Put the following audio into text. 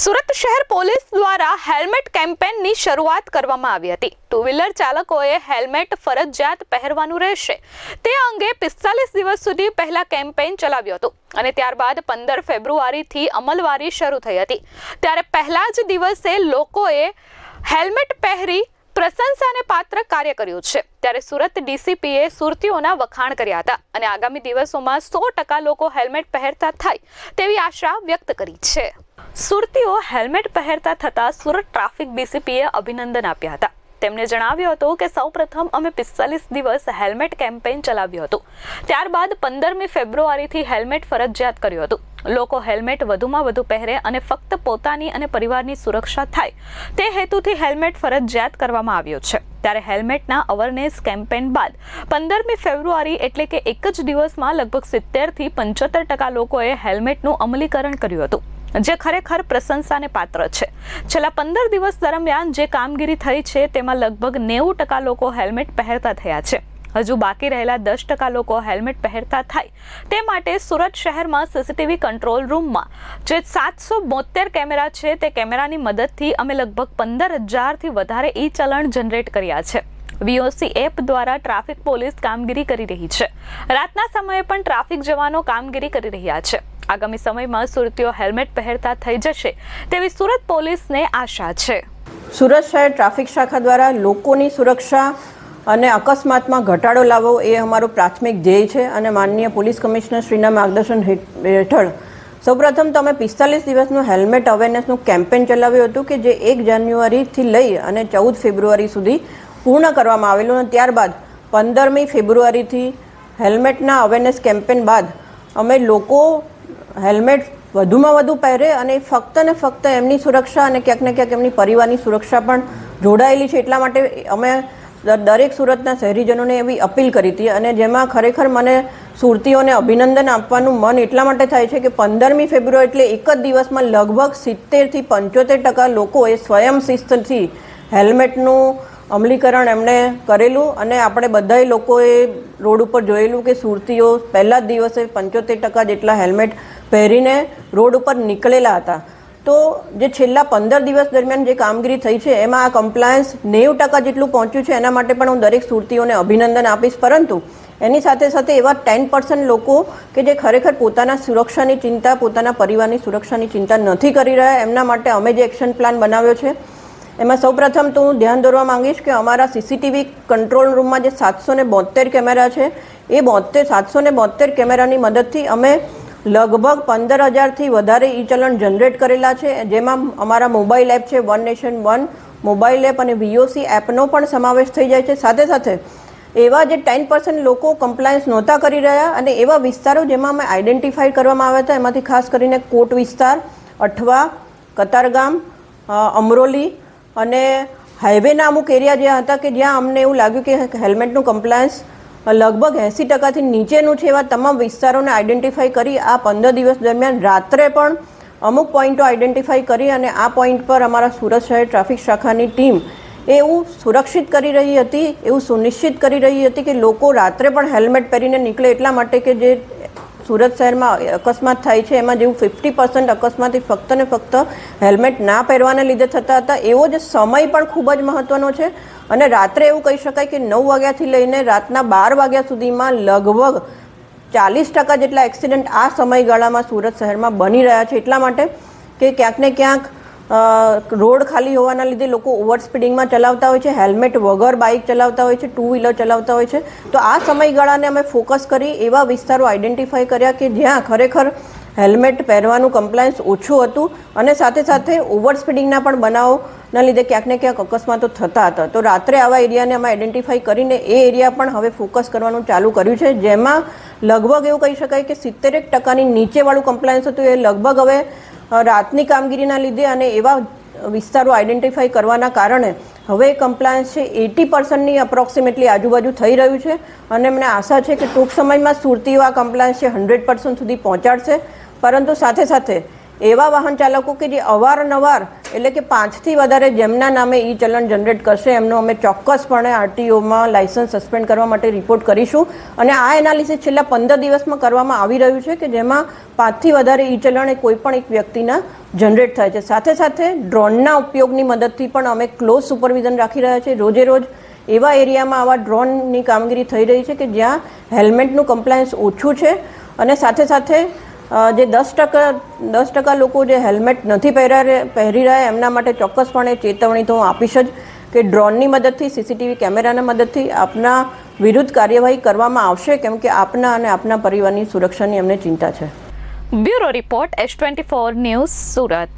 સુરત શહેર પોલીસ દ્વારા હેલ્મેટ કેમ્પેનની શરૂઆત કરવામાં આવી હતી. ટુ વ્હીલર ચાલકોએ હેલ્મેટ ફરજિયાત પહેરવાનું રહેશે. તે અંગે પિસ્તાલીસ દિવસ સુધી પહેલા કેમ્પેન ચલાવ્યું હતું અને ત્યારબાદ પંદર ફેબ્રુઆરીથી અમલવારી શરૂ થઈ હતી. ત્યારે પહેલા જ દિવસે લોકોએ હેલ્મેટ પહેરી પ્રશંસાને પાત્ર કાર્ય કર્યું છે. ત્યારે સુરત ડીસીપીએ સુરતીઓના વખાણ કર્યા હતા અને આગામી દિવસોમાં સો ટકા લોકો હેલ્મેટ પહેરતા થાય તેવી આશા વ્યક્ત કરી છે. સુરતીઓ હેલ્મેટ પહેરતા થતા સુરત ટ્રાફિક ડીસીપીએ અભિનંદન આપ્યા હતા. તેમણે જણાવ્યું હતું કે સૌપ્રથમ અમે પિસ્તાલીસ દિવસ હેલ્મેટ કેમ્પેઇન ચલાવ્યું હતું. ત્યારબાદ પંદરમી ફેબ્રુઆરીથી હેલ્મેટ ફરજિયાત કર્યું હતું. લોકો હેલ્મેટ વધુમાં વધુ પહેરે અને ફક્ત પોતાની અને પરિવારની સુરક્ષા થાય. તે હેતુથી હેલ્મેટ ફરજિયાત કરવામાં આવ્યું છે. ત્યારે હેલ્મેટના અવેરનેસ કેમ્પેન બાદ પંદરમી ફેબ્રુઆરી એટલે કે એક જ દિવસમાં લગભગ સિત્તેરથી પંચોતેર ટકા લોકોએ હેલ્મેટનું અમલીકરણ કર્યું હતું. જે ખરેખર પ્રશંસાને પાત્ર છે. છેલ્લા પંદર દિવસ દરમિયાન જે કામગીરી થઈ છે, તેમાં લગભગ નેવું ટકા લોકો હેલ્મેટ પહેરતા થયા છે. હજુ બાકી રહેલા દસ ટકા લોકો હેલ્મેટ પહેરતા થાય. તે માટે સુરત શહેરમાં સીસીટીવી કંટ્રોલ રૂમમાં જે સાતસો બોતેર કેમેરા છે, તે કેમેરાની મદદથી અમે લગભગ પંદર હજારથી વધારે ઈ ચલણ જનરેટ કર્યા છે. વીઓસી એપ દ્વારા ટ્રાફિક પોલીસ કામગીરી કરી રહી છે. રાતના સમયે પણ ટ્રાફિક જવાનો કામગીરી કરી રહ્યા છે. આગામી સમયમાં સુરતીઓ હેલ્મેટ પહેરતા થઈ જશે તેવી સુરત પોલીસને આશા છે. સુરત શહેર ટ્રાફિક શાખા દ્વારા લોકોની સુરક્ષા અને અકસ્માતમાં ઘટાડો લાવવો એ અમારો પ્રાથમિક ધ્યેય છે અને માનનીય પોલીસ કમિશનર શ્રીના માર્ગદર્શન હેઠળ સૌપ્રથમ તો અમે પિસ્તાલીસ દિવસનું હેલ્મેટ અવેરનેસનું કેમ્પેન ચલાવ્યું હતું કે જે એક જાન્યુઆરીથી લઈ અને ચૌદ ફેબ્રુઆરી સુધી પૂર્ણ કરવામાં આવેલું અને ત્યારબાદ પંદરમી ફેબ્રુઆરીથી હેલ્મેટના અવેરનેસ કેમ્પેન બાદ અમે લોકો હેલ્મેટ વધુમાં વધુ પહેરે અને ફક્ત ને ફક્ત એમની સુરક્ષા અને ક્યાંક ને ક્યાંક એમની પરિવારની સુરક્ષા પણ જોડાયેલી છે. એટલા માટે અમે દરેક સુરતના શહેરીજનોને એવી અપીલ કરી હતી અને જેમાં ખરેખર મને સુરતીઓને અભિનંદન આપવાનું મન એટલા માટે થાય છે કે પંદરમી ફેબ્રુઆરી એટલે એક જ દિવસમાં લગભગ સિત્તેરથી પંચોતેર ટકા લોકોએ સ્વયં શિસ્તથી હેલ્મેટનું અમલીકરણ એમણે કરેલું અને આપણે બધાય લોકોએ રોડ ઉપર જોયેલું કે સુરતીઓ પહેલા જ દિવસે પંચોતેર ટકા જેટલા હેલ્મેટ પહેરીને રોડ ઉપર નીકળેલા હતા. તો જે છેલ્લા પંદર દિવસ દરમિયાન જે કામગીરી થઈ છે, એમાં આ કમ્પ્લાયન્સ નેવું ટકા જેટલું પહોંચ્યું છે, એના માટે પણ હું દરેક સુરતીઓને અભિનંદન આપીશ. પરંતુ એની સાથે સાથે એવા ટેન પર્સન્ટ લોકો કે જે ખરેખર પોતાના સુરક્ષાની ચિંતા, પોતાના પરિવારની સુરક્ષાની ચિંતા નથી કરી રહ્યા, એમના માટે અમે જે એક્શન પ્લાન બનાવ્યો છે એમાં સૌપ્રથમ તો હું ધ્યાન દોરવા માંગીશ કે અમારા સીસીટીવી કંટ્રોલ રૂમમાં જે સાતસો ને બોતેર કેમેરા છે, એ બોતેર સાતસો ને બોતેર કેમેરાની મદદથી અમે લગભગ પંદર હજારથી વધારે ઈ ચલણ જનરેટ કરેલા છે. જેમાં અમારા મોબાઈલ એપ છે one nation one mobile app અને વીઓસી એપનો પણ સમાવેશ થઈ જાય છે. સાથે સાથે એવા જે ટેન પર્સન્ટ લોકો કમ્પ્લાયન્સ નહોતા કરી રહ્યા અને એવા વિસ્તારો જેમાં અમે આઈડેન્ટિફાઈ કરવામાં આવ્યા હતા, એમાંથી ખાસ કરીને કોટ વિસ્તાર, અઠવા, કતારગામ અમરોલી અને હાઈવેના અમુક એરિયા જ્યાં હતા કે જ્યાં અમને એવું લાગ્યું કે હેલ્મેટનું કમ્પ્લાયન્સ લગભગ એંસી ટકાથી નીચેનું છે એવા તમામ વિસ્તારોને આઈડેન્ટિફાઈ કરી આ પંદર દિવસ દરમિયાન રાત્રે પણ અમુક પોઈન્ટો આઈડેન્ટિફાઈ કરી અને આ પોઈન્ટ પર અમારા સુરત શહેર ટ્રાફિક શાખાની ટીમ એવું સુરક્ષિત કરી રહી હતી, એવું સુનિશ્ચિત કરી રહી હતી કે લોકો રાત્રે પણ હેલ્મેટ પહેરીને નીકળે એટલા માટે કે જે સુરત શહેરમાં અકસ્માત થાય છે. એમાં જેવું ફિફ્ટી પર્સન્ટ અકસ્માત ફક્ત ને ફક્ત હેલ્મેટ ના પહેરવાને લીધે થતા હતા. એવો જ સમય પણ ખૂબ જ મહત્વનો છે. અને રાત્રે એવું કહી શકાય કે નવ વાગ્યાથી લઈને રાતના બાર વાગ્યા સુધીમાં લગભગ ચાલીસ ટકા જેટલા એક્સિડન્ટ આ સમયગાળામાં સુરત શહેરમાં બની રહ્યા છે. એટલા માટે કે ક્યાંક ને ક્યાંક રોડ ખાલી હોવાના લીધે લોકો ઓવર સ્પીડિંગમાં ચલાવતા હોય છે, હેલ્મેટ વગર બાઇક ચલાવતા હોય છે, ટુ વ્હીલર ચલાવતા હોય છે. તો આ સમયગાળાને અમે ફોકસ કરી એવા વિસ્તારો આઈડેન્ટિફાઈ કર્યા કે જ્યાં ખરેખર હેલ્મેટ પહેરવાનું કમ્પ્લાયન્સ ઓછું હતું અને સાથે સાથે ઓવર સ્પીડિંગના પણ બનાવોના લીધે ક્યાંક ને ક્યાંક અકસ્માતો થતા હતા. તો રાત્રે આવા એરિયાને અમે આઈડેન્ટિફાઈ કરીને એ એરિયા પણ હવે ફોકસ કરવાનું ચાલુ કર્યું છે. જેમાં લગભગ એવું કહી શકાય કે સિત્તેરેક ટકાની નીચેવાળું કમ્પ્લાયન્સ હતું. એ લગભગ હવે રાતની કામગીરીના લીધે અને એવા વિસ્તારો આઈડેન્ટિફાઈ કરવાના કારણે હવે કમ્પ્લાયન્સ છે, એટી પર્સન્ટની અપ્રોક્સિમેટલી આજુબાજુ થઈ રહ્યું છે. અને મને આશા છે કે ટૂંક સમયમાં સુરતીઓ આ કમ્પ્લાયન્સ છે, હંડ્રેડ પર્સન્ટ સુધી પહોંચાડશે. પરંતુ સાથે સાથે એવા વાહન ચાલકો કે જે અવારનવાર એટલે કે પાંચથી વધારે જેમના નામે ઈ ચલણ જનરેટ કરશે, એમનો અમે ચોક્કસપણે આરટીઓમાં લાયસન્સ સસ્પેન્ડ કરવા માટે રિપોર્ટ કરીશું. અને આ એનાલિસિસ છેલ્લા પંદર દિવસમાં કરવામાં આવી રહ્યું છે કે જેમાં પાંચથી વધારે ઈ ચલણ એ કોઈપણ એક વ્યક્તિના જનરેટ થાય છે. સાથે સાથે ડ્રોનના ઉપયોગની મદદથી પણ અમે ક્લોઝ સુપરવિઝન રાખી રહ્યા છીએ. રોજે રોજ એવા એરિયામાં આવા ડ્રોનની કામગીરી થઈ રહી છે કે જ્યાં હેલ્મેટનું કમ્પ્લાયન્સ ઓછું છે. અને સાથે સાથે જે દસ ટકા દસ ટકા લોકો જે હેલ્મેટ નથી પહેરા પહેરી રહ્યા, એમના માટે ચોક્કસપણે ચેતવણી તો હું આપીશ જ કે ડ્રોનની મદદથી, સીસીટીવી કેમેરાના મદદથી આપના વિરુદ્ધ કાર્યવાહી કરવામાં આવશે, કેમ કે આપના અને આપના પરિવારની સુરક્ષાની અમને ચિંતા છે. Bureau report S twenty four news Surat.